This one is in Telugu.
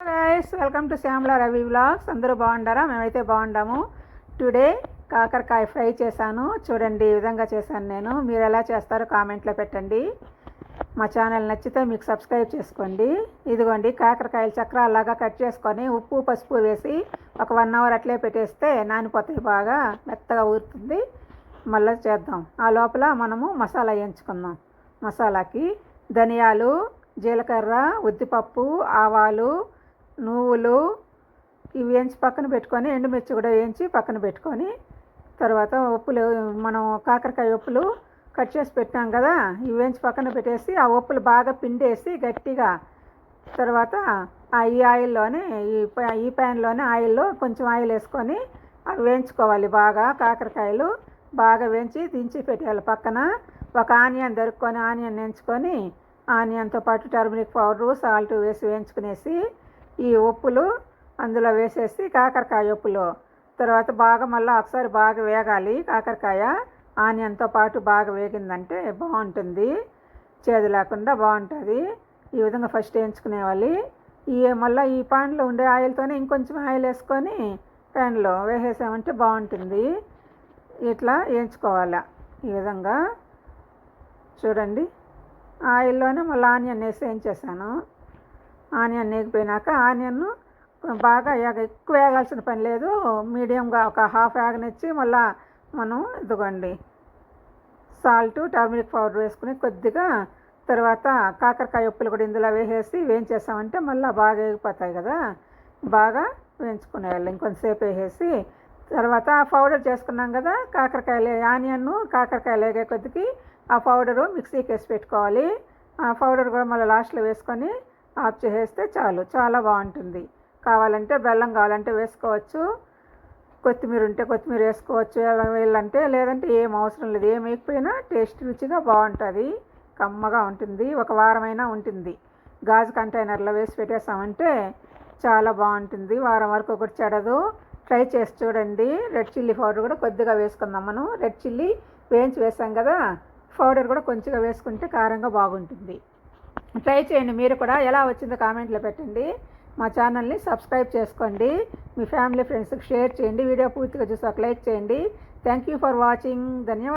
Guys welcome to Shyamala Ravi vlogs అందరూ బాగుండారా? మేమైతే బాగుండాము. టుడే కాకరకాయ ఫ్రై చేశాను. చూడండి ఈ విధంగా చేశాను నేను. మీరు ఎలా చేస్తారో కామెంట్లో పెట్టండి. మా ఛానల్ నచ్చితే మీకు సబ్స్క్రైబ్ చేసుకోండి. ఇదిగోండి కాకరకాయలు చక్రాల్లాగా కట్ చేసుకొని ఉప్పు పసుపు వేసి ఒక వన్ అవర్ అట్లే పెట్టేస్తే నానిపోతాయి బాగా. మెత్తగా ఊరుతుంది. మళ్ళీ చేద్దాం. ఆ లోపల మనము మసాలా వేయించుకుందాం. మసాలాకి ధనియాలు జీలకర్ర ఉద్దిపప్పు ఆవాలు నువ్వులు ఇవి వేయించి పక్కన పెట్టుకొని ఎండుమిర్చి కూడా వేయించి పక్కన పెట్టుకొని తర్వాత ఉప్పులు మనం కాకరకాయ ఉప్పులు కట్ చేసి పెట్టాం కదా ఇవి వేయించి పక్కన పెట్టేసి ఆ ఉప్పులు బాగా పిండేసి గట్టిగా తర్వాత ఆ ఈ ఆయిల్లోనే ఈ ఈ ప్యాన్లోనే ఆయిల్లో కొంచెం ఆయిల్ వేసుకొని అవి వేయించుకోవాలి బాగా. కాకరకాయలు బాగా వేయించి దించి పెట్టేయాలి పక్కన. ఒక ఆనియన్ దొరుకుకొని ఆనియన్ వేయించుకొని ఆనియన్తో పాటు టర్మరిక్ పౌడరు సాల్ట్ వేసి వేయించుకునేసి ఈ ఉప్పులు అందులో వేసేసి కాకరకాయ ఉప్పులు. తర్వాత బాగా మళ్ళీ ఒకసారి బాగా వేగాలి. కాకరకాయ ఆనియన్తో పాటు బాగా వేగిందంటే బాగుంటుంది. చేదు లేకుండా బాగుంటుంది. ఈ విధంగా ఫస్ట్ వేయించుకునేవాలి. ఈ మళ్ళీ ఈ పాన్లో ఉండే ఆయిల్తోనే ఇంకొంచెం ఆయిల్ వేసుకొని ప్యాన్లో వేసేసామంటే బాగుంటుంది. ఇట్లా వేయించుకోవాలి. ఈ విధంగా చూడండి. ఆయిల్లోనే మళ్ళీ ఆనియన్ వేసి వేయించేసాను. ఆనియన్ వేగిపోయినాక ఆనియన్ బాగా వేగ ఎక్కువ వేగాల్సిన పని లేదు. మీడియంగా ఒక హాఫ్ వేగనిచ్చి మళ్ళా మనం ఇదిగోండి సాల్ట్ టర్మరిక్ పౌడర్ వేసుకుని కొద్దిగా తర్వాత కాకరకాయ ఉప్పులు కూడా ఇందులో వేసేసి వేయించేసామంటే మళ్ళీ బాగా వేగిపోతాయి కదా. బాగా వేయించుకునేయాలి. ఇంకొంతసేపు వేసేసి తర్వాత ఆ పౌడర్ చేసుకున్నాం కదా కాకరకాయలు ఆనియన్ను కాకరకాయలు వేగే కొద్దికి ఆ పౌడరు మిక్సీకి వేసి పెట్టుకోవాలి. ఆ పౌడర్ కూడా మళ్ళీ లాస్ట్లో వేసుకొని ఆఫ్ చేసేస్తే చాలు చాలా బాగుంటుంది. కావాలంటే బెల్లం కావాలంటే వేసుకోవచ్చు. కొత్తిమీర ఉంటే కొత్తిమీర వేసుకోవచ్చు. వెళ్ళంటే లేదంటే ఏం అవసరం లేదు. ఏం వేయకపోయినా టేస్ట్ రుచిగా బాగుంటుంది. కమ్మగా ఉంటుంది. ఒక వారమైనా ఉంటుంది. గాజు కంటైనర్లో వేసి పెట్టేసామంటే చాలా బాగుంటుంది. వారం వరకు ఒకటి చెడదు. ట్రై చేసి చూడండి. రెడ్ చిల్లీ పౌడర్ కూడా కొద్దిగా వేసుకుందాం మనం. రెడ్ చిల్లీ వేయించి వేసాం కదా పౌడర్ కూడా కొంచెంగా వేసుకుంటే కారంగా బాగుంటుంది. ట్రై చేయండి. మీరు కూడా ఎలా వచ్చిందో కామెంట్లో పెట్టండి. మా ఛానల్ని సబ్స్క్రైబ్ చేసుకోండి. మీ ఫ్యామిలీ ఫ్రెండ్స్కి షేర్ చేయండి. వీడియో పూర్తిగా చూసి ఒక లైక్ చేయండి. థ్యాంక్ యూ ఫర్ వాచింగ్ ధన్యవాదాలు.